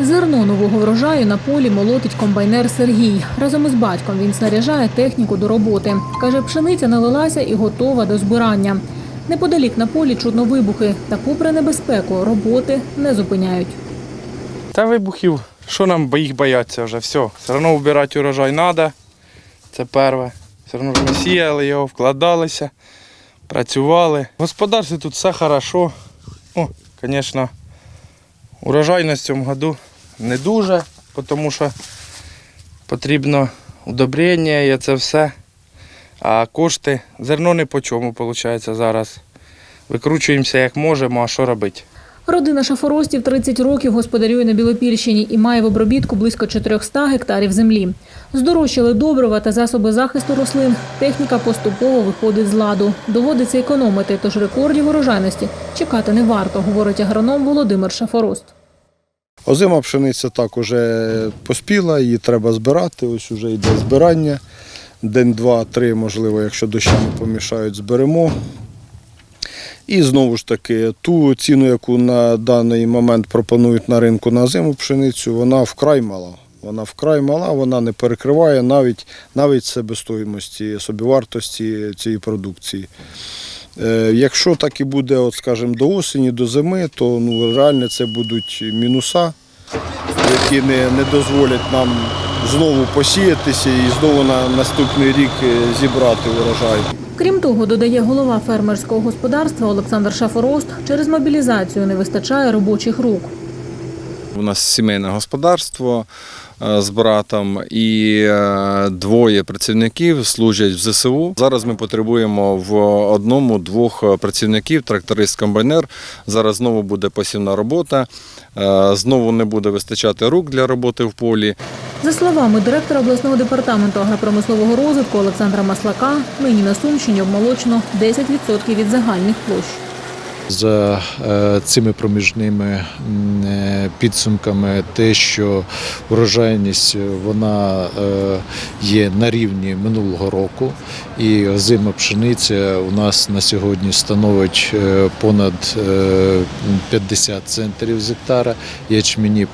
Зерно нового врожаю на полі молотить комбайнер Сергій. Разом із батьком він снаряжає техніку до роботи. Каже, пшениця налилася і готова до збирання. Неподалік на полі чутно вибухи, та попри небезпеку роботи не зупиняють. Та вибухів, що нам їх бояться вже, все. Все одно вбирати урожай треба. Це перше. Все одно ми сіяли його, вкладалися, працювали. В господарстві тут все хорошо. Ну, звісно, урожайність в цьому году не дуже, тому що потрібно удобрення і це все. А кошти, зерно не по чому, виходить, зараз. Викручуємося як можемо, а що робити? Родина шафоростів 30 років господарює на Білопільщині і має в обробітку близько 400 гектарів землі. Здорожчали добрива та засоби захисту рослин. Техніка поступово виходить з ладу. Доводиться економити, тож рекордів урожайності чекати не варто, говорить агроном Володимир Шафорост. Озима пшениця так уже поспіла, її треба збирати. Ось уже йде збирання. День, два, три, можливо, якщо дощі не помішають, зберемо. І знову ж таки, ту ціну, яку на даний момент пропонують на ринку на зиму пшеницю, вона вкрай мала. Вона вкрай мала, вона не перекриває навіть, навіть себестоїмості, собівартості цієї продукції. Е, Якщо так і буде, от, скажімо, до осені, до зими, то ну, реально це будуть мінуса, які не, не дозволять нам знову посіятися і знову на наступний рік е, зібрати урожай. Крім того, додає голова фермерського господарства Олександр Шафорост, через мобілізацію не вистачає робочих рук. У нас сімейне господарство е, з братом і е, двоє працівників служать в ЗСУ. Зараз ми потребуємо в одному-двох працівників, тракторист-комбайнер. Зараз знову буде посівна робота, е, знову не буде вистачати рук для роботи в полі. За словами директора обласного департаменту агропромислового розвитку Олександра Маслака, нині на Сумщині обмолочено 10% від загальних площ. За е, цими проміжними е, підсумками, те, що урожайність е, вона є на рівні минулого року, і озима пшениця у нас на сьогодні становить понад е, 50 центрів з гектара, ячмені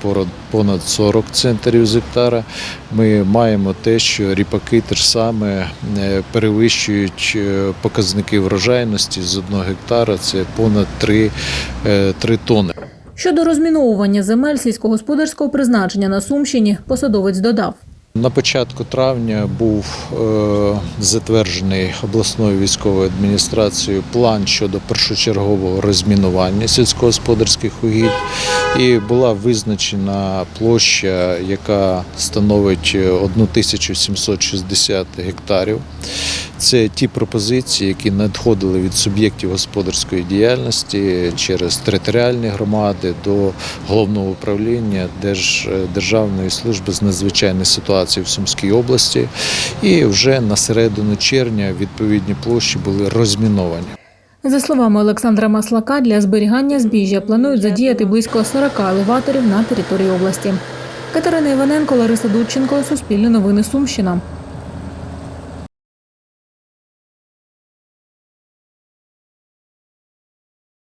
понад 40 центрів з гектара. Ми маємо те, що ріпаки теж саме перевищують показники врожайності з 1 гектара. Це понад 3, 3 тонни. Щодо розміновування земель сільськогосподарського призначення на Сумщині, посадовець додав. На початку травня був е, затверджений обласною військовою адміністрацією план щодо першочергового розмінування сільськогосподарських угідь, і була визначена площа, яка становить е, 1760 гектарів. Це ті пропозиції, які надходили від суб'єктів господарської діяльності через територіальні громади до головного управління Держ, Державної служби з надзвичайної ситуації в Сумській області. І вже на середину червня відповідні площі були розміновані. За словами Олександра Маслака, для зберігання збіжжя планують задіяти близько 40 елеваторів на території області. Катерина Іваненко, Лариса Дудченко, Суспільне новини Сумщина.